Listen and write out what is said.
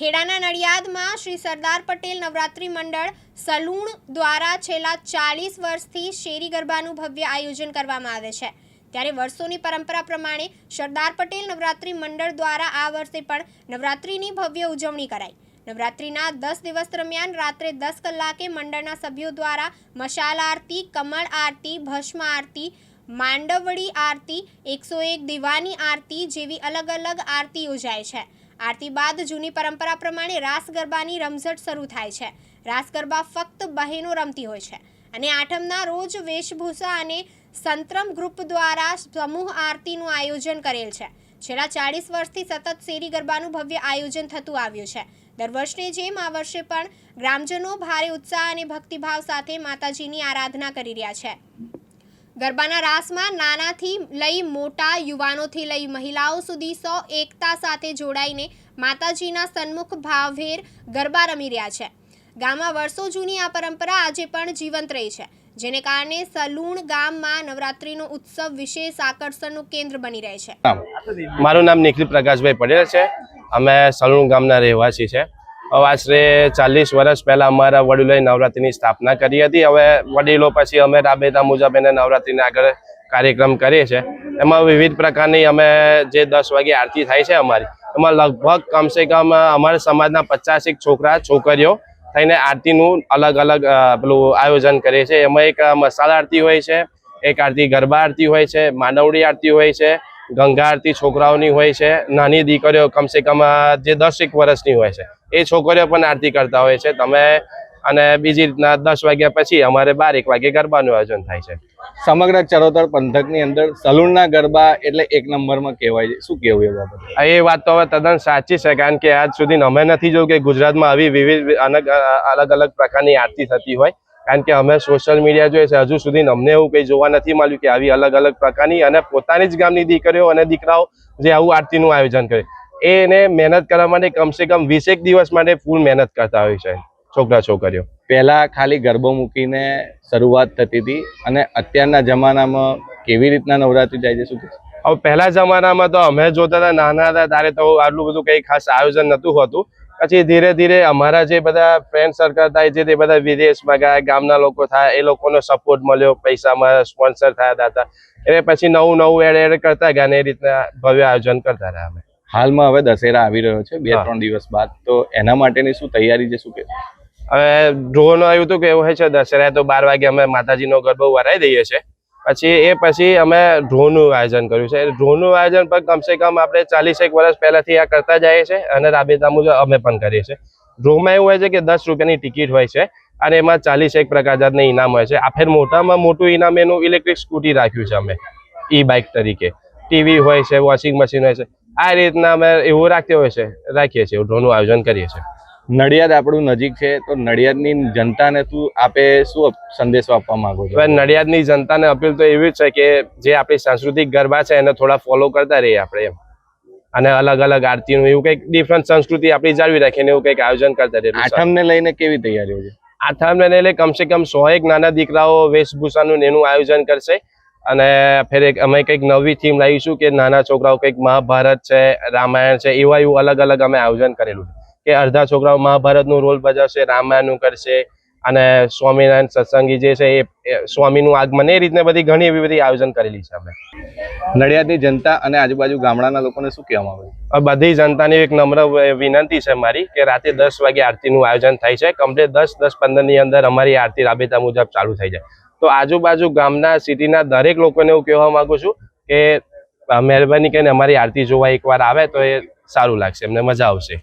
ખેડાના નડિયાદમાં શ્રી સરદાર પટેલ નવરાત્રિ મંડળ સલૂણ દ્વારા છેલ્લા ચાલીસ વર્ષથી શેરી ગરબાનું ભવ્ય આયોજન કરવામાં આવે છે. ત્યારે વર્ષોની પરંપરા પ્રમાણે સરદાર પટેલ નવરાત્રિ મંડળ દ્વારા આ વર્ષે પણ નવરાત્રિની ભવ્ય ઉજવણી કરાઈ. નવરાત્રિના દસ દિવસ દરમિયાન રાત્રે દસ કલાકે મંડળના સભ્યો દ્વારા મશાલ આરતી, કમળ આરતી, ભસ્મ આરતી માંડવડી આરતી, એકસો એક દીવાની આરતી જેવી અલગ અલગ આરતી યોજાય છે. આરતી બાદ જૂની પરંપરા પ્રમાણે રાસ ગરબાની રમઝટ શરૂ થાય છે. રાસ ગરબા ફક્ત બહેનો રમતી હોય છે અને આઠમના રોજ વેશભૂષા અને સંતરમ ગ્રુપ દ્વારા સમૂહ આરતીનું આયોજન કરેલ છે. છેલ્લા ચાળીસ વર્ષથી સતત શેરી ગરબાનું ભવ્ય આયોજન થતું આવ્યું છે. દર વર્ષની જેમ આ વર્ષે પણ ગ્રામજનો ભારે ઉત્સાહ અને ભક્તિભાવ સાથે માતાજીની આરાધના કરી રહ્યા છે. ગરબાના રાસમાં નાનાથી લઈ મોટા યુવાનોથી લઈ મહિલાઓ સુધી સૌ એકતા સાથે જોડાઈને માતાજીના સન્મુખ ભાવભેર ગરબા રમી રહ્યા છે. ગામમાં વર્ષો જૂની આ પરંપરા આજે પણ જીવંત રહી છે, જેને કારણે સલૂણ ગામમાં નવરાત્રિનો ઉત્સવ વિશેષ આકર્ષણનું કેન્દ્ર બની રહે છે. મારું નામ નિખિલ પ્રકાશભાઈ પટેલ છે. અમે સલૂણ ગામના રહેવાસી છે. આશરે ચાલીસ વર્ષ પહેલાં અમારા વડીલોએ નવરાત્રિની સ્થાપના કરી હતી. હવે વડીલો પછી અમે રાબેતા મુજબ એને નવરાત્રિના આગળ કાર્યક્રમ કરીએ છીએ. એમાં વિવિધ પ્રકારની અમે જે દસ વાગે આરતી થાય છે અમારી, એમાં લગભગ કમસે કમ અમારા સમાજના પચાસેક છોકરા, છોકરીઓ થઈને આરતીનું અલગ અલગ પેલું આયોજન કરીએ છીએ એમાં એક મસાલા આરતી હોય છે, એક આરતી ગરબા આરતી હોય છે, માંડવડી આરતી હોય છે ગંગા આરતી છોકરાઓની હોય છે નાની દીકરીઓ કમસે કમ જે દસેક વર્ષની હોય છે એ છોકરીઓ પણ આરતી કરતા હોય છે. તમે અને બીજી રીતના દસ વાગ્યા પછી અમારે બાર એક વાગે ગરબાનું આયોજન થાય છે. સમગ્ર ચરોતર પંથકની અંદર સલૂનના ગરબા એટલે એક નંબરમાં કહેવાય છે. શું કહેવું એ બાબત? એ વાત તો હવે તદ્દન સાચી છે કારણ કે આજ સુધી અમે નથી જોયું કે ગુજરાતમાં આવી વિવિધ અલગ અલગ પ્રકારની આરતી થતી હોય. કારણ કે અમે સોશિયલ મીડિયા જોઈએ છે હજુ સુધી અમને એવું કંઈ જોવા નથી મળ્યું કે આવી અલગ અલગ પ્રકારની અને પોતાની જ ગામની દીકરીઓ અને દીકરાઓ જે આવું આરતીનું આયોજન કરે. એને મહેનત કરવા માટે કમસે કમ વીસેક દિવસ માટે ફૂલ મહેનત કરતા હોય છે છોકરા છોકરીઓ. પહેલા ખાલી ગરબો મૂકીને શરૂઆત થતી હતી અને અત્યારના જમાનામાં કેવી રીતના નવરાત્રી જાય છે શું હવે પહેલા જમાનામાં તો અમે જોતા હતા નાના હતા ત્યારે તો આટલું બધું કંઈ ખાસ આયોજન નહોતું હોતું. પછી ધીરે ધીરે અમારા જે બધા ફ્રેન્ડ સર્કલ થાય છે તે બધા વિદેશમાં ગયા ગામના લોકો થાય એ લોકોનો સપોર્ટ મળ્યો પૈસામાં સ્પોન્સર થયા હતા. એટલે પછી નવું નવું એડ એડ કરતા ગયા ને એ રીતના ભવ્ય આયોજન કરતા રહ્યા અમે. હાલમાં હવે દશેરા આવી રહ્યો છે બે ત્રણ દિવસ બાદ. તો એના માટેની શું તૈયારી છે શું કે? હવે ડ્રોન આવ્યું હતું કે એવું હોય છે દશેરા તો બાર વાગે અમે માતાજીનો ગરબો વરાઈ દઈએ છીએ. પછી એ પછી અમે ડ્રોનું આયોજન કર્યું છે. ડ્રોનું આયોજન પણ કમસે કમ આપણે ચાલીસેક વર્ષ પહેલાંથી આ કરતા જઈએ છીએ અને રાબેતા મુજબ અમે પણ કરીએ છીએ. ડ્રોમાં એવું હોય છે કે દસ રૂપિયાની ટિકિટ હોય છે અને એમાં ચાલીસેક પ્રકાર જાતના ઇનામ હોય છે. આ ફેર મોટામાં મોટું ઇનામ એનું ઇલેક્ટ્રિક સ્કૂટી રાખ્યું છે અમે ઈ બાઇક તરીકે. ટીવી હોય છે, વોશિંગ મશીન હોય છે. આ રીતના અમે એવું રાખતી હોય છે, રાખીએ છીએ ડ્રોનું આયોજન કરીએ છીએ. નડિયાદ આપણું નજીક છે તો નડિયાદની જનતાને તું આપે શું સંદેશો આપવા માંગો છો? નડિયાદની જનતાને અપીલ તો એવી જ છે કે જે આપણી સાંસ્કૃતિક ગરબા છે એને થોડા ફોલો કરતા રહીએ આપણે એમ. અને અલગ અલગ આરતીનું એવું કંઈક ડિફરન્ટ સંસ્કૃતિ આપણી જાળવી રાખીને એવું કંઈક આયોજન કરતા રહીએ. આઠમને લઈને કેવી તૈયારીઓ છે? આઠમને લઈને કમસે કમ સો એક નાના દીકરાઓ વેશભૂષાનું ને એનું આયોજન કરશે. અને ફેર એક અમે કંઈક નવી થીમ લાવીશું કે નાના છોકરાઓ કંઈક મહાભારત છે રામાયણ છે એવા એવું અલગ અલગ અમે આયોજન કરેલું છે. કે અડધા છોકરાઓ મહાભારતનું રોલ ભજવશે રામાયણનું કરશે અને સ્વામિનારાયણ સત્સંગી જે છે એ સ્વામીનું આગમન એ રીતને બધી ઘણી એવી બધી આયોજન કરેલી છે અમે. નડિયાદની જનતા અને આજુબાજુ ગામડાના લોકોને શું કહેવામાં આવે બધી જનતાની એક નમ્ર વિનંતી છે મારી કે રાતે દસ વાગે આરતીનું આયોજન થાય છે. કમ્પ્લીટ દસ દસ પંદરની અંદર અમારી આરતી રાબેતા મુજબ ચાલુ થઈ જાય. તો આજુબાજુ ગામના સિટીના દરેક લોકોને એવું કહેવા માંગુ છું કે મહેરબાની કરીને અમારી આરતી જોવા એકવાર આવે તો એ સારું લાગશે એમને મજા આવશે.